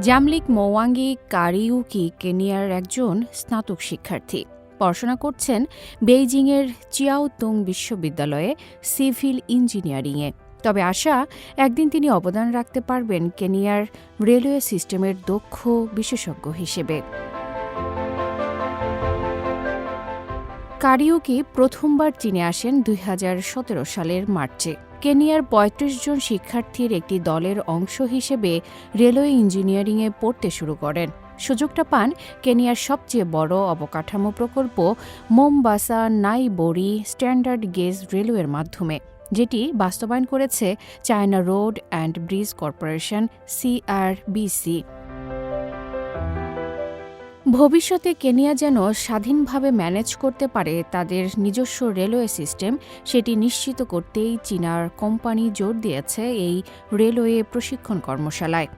জামলিক মোয়াঙ্গি কারিউকি কেনিয়ার একজন স্নাতক শিক্ষার্থী। পড়াশোনা করছেন বেইজিংয়ের চিয়াওতুং বিশ্ববিদ্যালয়ে সিভিল ইঞ্জিনিয়ারিংয়ে। তবে আশা, একদিন তিনি অবদান রাখতে পারবেন কেনিয়ার রেলওয়ে সিস্টেমের দক্ষ বিশেষজ্ঞ হিসেবে। কারিউকি প্রথমবার চীনে আসেন দুই হাজার সতেরো সালের মার্চে। কেনিয়ার ৩৫ জন শিক্ষার্থীর একটি দলের অংশ হিসেবে রেলওয়ে ইঞ্জিনিয়ারিংয়ে পড়তে শুরু করেন। সুযোগটা পান কেনিয়ার সবচেয়ে বড় অবকাঠামো প্রকল্প মোমবাসা নাইবোরি স্ট্যান্ডার্ড গেজ রেলওয়ের মাধ্যমে, যেটি বাস্তবায়ন করেছে China road and bridge corporation CRBC. ভবিষ্যতে কেনিয়া যেন স্বাধীনভাবে ম্যানেজ করতে পারে তাদের নিজস্ব রেলওয়ে সিস্টেম, সেটি নিশ্চিত করতেই চীনার কোম্পানি জোর দিয়েছে এই রেলওয়ে প্রশিক্ষণ কর্মশালায়।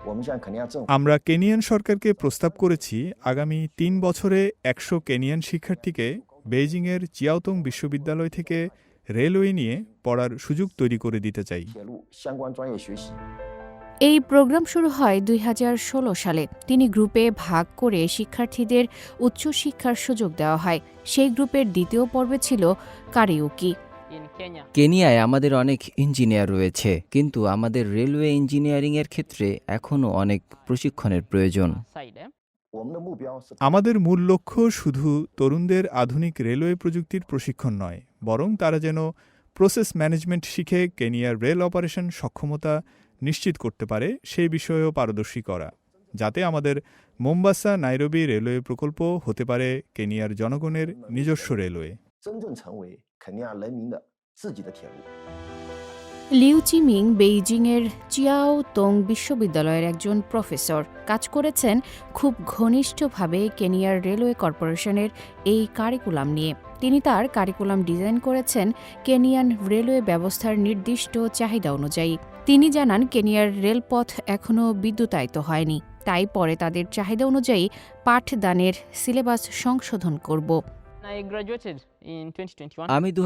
আমরা কেনিয়ান সরকারকে প্রস্তাব করেছি, আগামী তিন বছরে একশো কেনিয়ান শিক্ষার্থীকে বেইজিংয়ের চিয়াওতং বিশ্ববিদ্যালয় থেকে রেলওয়ে নিয়ে পড়ার সুযোগ তৈরি করে দিতে চাই। এই প্রোগ্রাম শুরু হয় দুই হাজার ষোলো সালে। তিনি গ্রুপে ভাগ করে শিক্ষার্থীদের উচ্চশিক্ষার সুযোগ দেওয়া হয়। সেই গ্রুপের দ্বিতীয় পর্বে ছিল কারিউকি। কেনিয়ায় আমাদের অনেক ইঞ্জিনিয়ার রয়েছে কিন্তু আমাদের রেলওয়ে ইঞ্জিনিয়ারিংয়ের ক্ষেত্রে এখনও অনেক প্রশিক্ষণের প্রয়োজন। আমাদের মূল লক্ষ্য শুধু তরুণদের আধুনিক রেলওয়ে প্রযুক্তির প্রশিক্ষণ নয় বরং তারা যেন প্রসেস ম্যানেজমেন্ট শিখে কেনিয়ার রেল অপারেশন সক্ষমতা নিশ্চিত করতে পারে সেই বিষয়েও পারদর্শী করা, যাতে আমাদের মোম্বাসা নাইরবি রেলওয়ে প্রকল্প হতে পারে কেনিয়ার জনগণের নিজস্ব রেলওয়ে। লিউ চিমিং বেইজিংয়ের চিয়াও তং বিশ্ববিদ্যালয়ের একজন প্রফেসর কাজ করেছেন খুব ঘনিষ্ঠভাবে কেনিয়ার রেলওয়ে কর্পোরেশনের এই কারিকুলাম নিয়ে। তিনি তার কারিকুলাম ডিজাইন করেছেন কেনিয়ান রেলওয়ে ব্যবস্থার নির্দিষ্ট চাহিদা অনুযায়ী। তিনি জানান কেনিয়ার রেলপথ এখনও বিদ্যুতায়িত হয়নি। তাই পরে তাদের চাহিদা অনুযায়ী পাঠদানের সিলেবাস সংশোধন করব। I graduated in 2021. আমি দু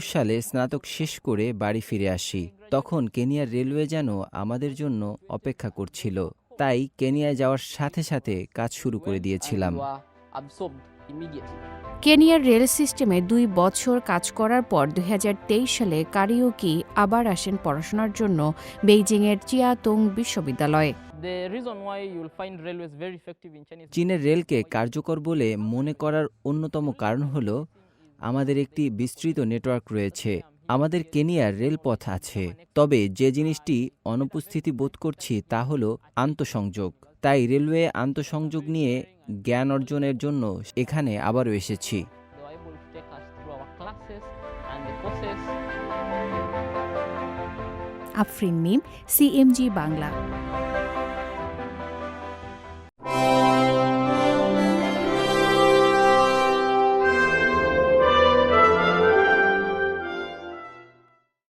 সালে স্নাতক শেষ করে বাড়ি ফিরে আসি। তখন কেনিয়ার রেলওয়ে যেন আমাদের জন্য অপেক্ষা করছিল। তাই কেনিয়ায় যাওয়ার সাথে সাথে কাজ শুরু করে দিয়েছিলাম। Absorbed immediately. কেনিয়ার রেল সিস্টেমে দুই বছর কাজ করার পর দুই হাজার তেইশ সালে কারিওকি আবার আসেন পড়াশোনার জন্য বেইজিংয়ের চিয়াতং বিশ্ববিদ্যালয়ে। চীনের রেলকে কার্যকর বলে মনে করার অন্যতম কারণ হল আমাদের একটি বিস্তৃত নেটওয়ার্ক রয়েছে। আমাদের কেনিয়ার রেলপথ আছে। তবে যে জিনিসটি অনুপস্থিতি বোধ করছি তা হল আন্তঃসংযোগ। তাই রেলওয়ে আন্তঃসংযোগ নিয়ে জ্ঞান অর্জনের জন্য এখানে আবারও এসেছি। আফরিন মিম সিএমজি বাংলা।